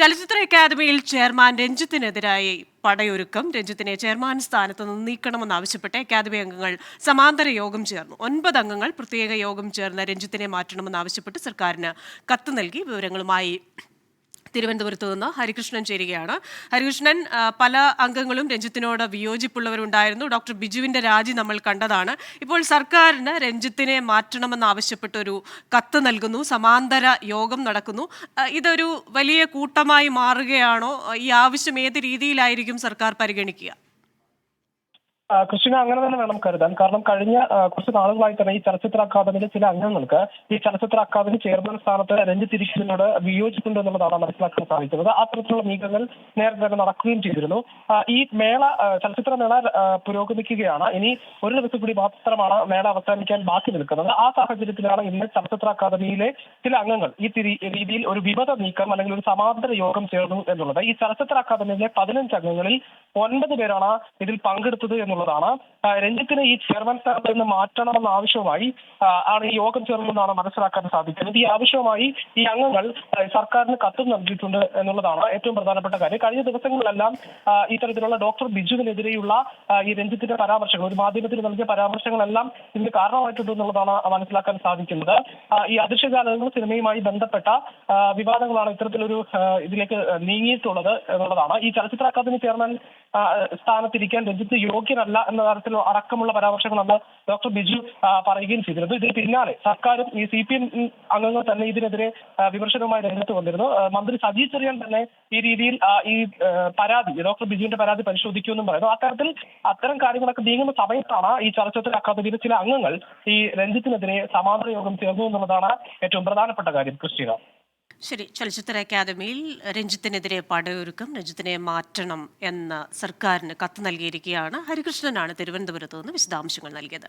ചലച്ചിത്ര അക്കാദമിയിൽ chairman രഞ്ജിത്തിനെതിരായി പടയൊരുക്കം. രഞ്ജിത്തിനെ chairman സ്ഥാനത്ത് നിന്ന് നീക്കണമെന്നാവശ്യപ്പെട്ട് അക്കാദമി അംഗങ്ങൾ സമാന്തര യോഗം ചേർന്നു. ഒൻപത് അംഗങ്ങൾ പ്രത്യേക യോഗം ചേർന്ന് രഞ്ജിത്തിനെ മാറ്റണമെന്നാവശ്യപ്പെട്ട് സർക്കാരിന് കത്ത് നൽകി. വിവരങ്ങളുമായി തിരുവനന്തപുരത്ത് നിന്ന് ഹരികൃഷ്ണൻ ചേരുകയാണ്. ഹരികൃഷ്ണൻ പല അംഗങ്ങളും രഞ്ജിത്തിനോട് വിയോജിപ്പുള്ളവരുണ്ടായിരുന്നു. ഡോക്ടർ ബിജുവിന്റെ രാജി നമ്മൾ കണ്ടതാണ്. ഇപ്പോൾ സർക്കാരിന് രഞ്ജിത്തിനെ മാറ്റണമെന്നാവശ്യപ്പെട്ടൊരു കത്ത് നൽകുന്നു. സമാന്തര യോഗം നടക്കുന്നു. ഇതൊരു വലിയ കൂട്ടമായി മാറുകയാണോ? ഈ ആവശ്യം ഏത് രീതിയിലായിരിക്കും സർക്കാർ പരിഗണിക്കുക? കൃഷ്ണ അങ്ങനെ തന്നെ വേണം കരുതാൻ. കാരണം കഴിഞ്ഞ കുറച്ച് നാളുകളായി തന്നെ ഈ ചലച്ചിത്ര അക്കാദമിയിലെ ചില അംഗങ്ങൾക്ക് ഈ ചലച്ചിത്ര അക്കാദമി ചെയർമാൻ സ്ഥാനത്ത് രഞ്ജിത്ത് ഇരിക്കുന്നതിനോട് വിയോജിപ്പുണ്ട് എന്നുള്ളതാണ് മനസ്സിലാക്കാൻ സാധിക്കുന്നത് അത്തരത്തിലുള്ള നീക്കങ്ങൾ നേരത്തെ തന്നെ നടക്കുകയും ചെയ്തിരുന്നു. ഈ മേള ചലച്ചിത്ര മേള പുരോഗമിക്കുകയാണ്. ഇനി ഒരു ദിവസം കൂടി മാത്രമാണ് മേള അവസാനിക്കാൻ ബാക്കി നിൽക്കുന്നത്. ആ സാഹചര്യത്തിലാണ് ഇന്ന് ചലച്ചിത്ര അക്കാദമിയിലെ ചില അംഗങ്ങൾ ഈ രീതിയിൽ ഒരു വിമത നീക്കം അല്ലെങ്കിൽ ഒരു സമാന്തര യോഗം ചേർന്നു എന്നുള്ളത്. ഈ ചലച്ചിത്ര അക്കാദമിയിലെ പതിനഞ്ച് അംഗങ്ങളിൽ ഒൻപത് പേരാണ് ഇതിൽ പങ്കെടുത്തത് എന്നുള്ളതാണ് രഞ്ജിത്തിനെ ഈ ചെയർമാൻ സ്ഥാനത്ത് നിന്ന് മാറ്റണമെന്ന ആവശ്യവുമായി ആണ് ഈ യോഗം ചേർന്നതെന്നാണ് മനസ്സിലാക്കാൻ സാധിക്കുന്നത്. ഈ ആവശ്യവുമായി ഈ അംഗങ്ങൾ സർക്കാരിന് കത്തും നൽകിയിട്ടുണ്ട് എന്നുള്ളതാണ് ഏറ്റവും പ്രധാനപ്പെട്ട കാര്യം. കഴിഞ്ഞ ദിവസങ്ങളിലെല്ലാം ഇത്തരത്തിലുള്ള ഡോക്ടർ ബിജുവിനെതിരെയുള്ള ഈ രഞ്ജിത്തിന്റെ പരാമർശങ്ങൾ ഒരു മാധ്യമത്തിൽ നൽകിയ പരാമർശങ്ങളെല്ലാം ഇതിന് കാരണമായിട്ടുണ്ട് എന്നുള്ളതാണ് മനസ്സിലാക്കാൻ സാധിക്കുന്നത്. ഈ അദൃശ്യജാലകങ്ങൾ സിനിമയുമായി ബന്ധപ്പെട്ട വിവാദങ്ങളാണ് ഇത്തരത്തിലൊരു ഇതിലേക്ക് നീങ്ങിയിട്ടുള്ളത് എന്നുള്ളതാണ്. ഈ ചലച്ചിത്ര അക്കാദമി ചെയർമാൻ സ്ഥാനത്തിരിക്കാൻ രഞ്ജിത്ത് യോഗ്യനല്ല എന്ന തരത്തിൽ അടക്കമുള്ള പരാമർശങ്ങളാണ് ഡോക്ടർ ബിജു പറയുകയും ചെയ്തിരുന്നു. ഇതിന് പിന്നാലെ സർക്കാരും ഈ സി പി എം അംഗങ്ങൾ തന്നെ ഇതിനെതിരെ വിമർശനവുമായി രംഗത്ത് വന്നിരുന്നു. മന്ത്രി സജി ചെറിയാൻ തന്നെ ഈ രീതിയിൽ ഈ പരാതി ഡോക്ടർ ബിജുവിന്റെ പരാതി പരിശോധിക്കുമെന്നും പറയുന്നു. അത്തരത്തിൽ അത്തരം കാര്യങ്ങളൊക്കെ നീങ്ങുന്ന സമയത്താണ് ഈ ചലച്ചിത്ര അക്കാദമിയിലെ ചില അംഗങ്ങൾ ഈ രഞ്ജിത്തിനെതിരെ സമാന്തര യോഗം ചേർന്നു എന്നുള്ളതാണ് ഏറ്റവും പ്രധാനപ്പെട്ട കാര്യം. ക്രിസ്റ്റീന. ശരി ചലച്ചിത്ര അക്കാദമിയിൽ രഞ്ജിത്തിനെതിരെ പടയൊരുക്കം രഞ്ജിത്തിനെ മാറ്റണം എന്ന സർക്കാരിന് കത്ത് നൽകിയിരിക്കുകയാണ്. ഹരികൃഷ്ണനാണ് തിരുവനന്തപുരത്ത് നിന്ന് വിശദാംശങ്ങൾ നൽകിയത്.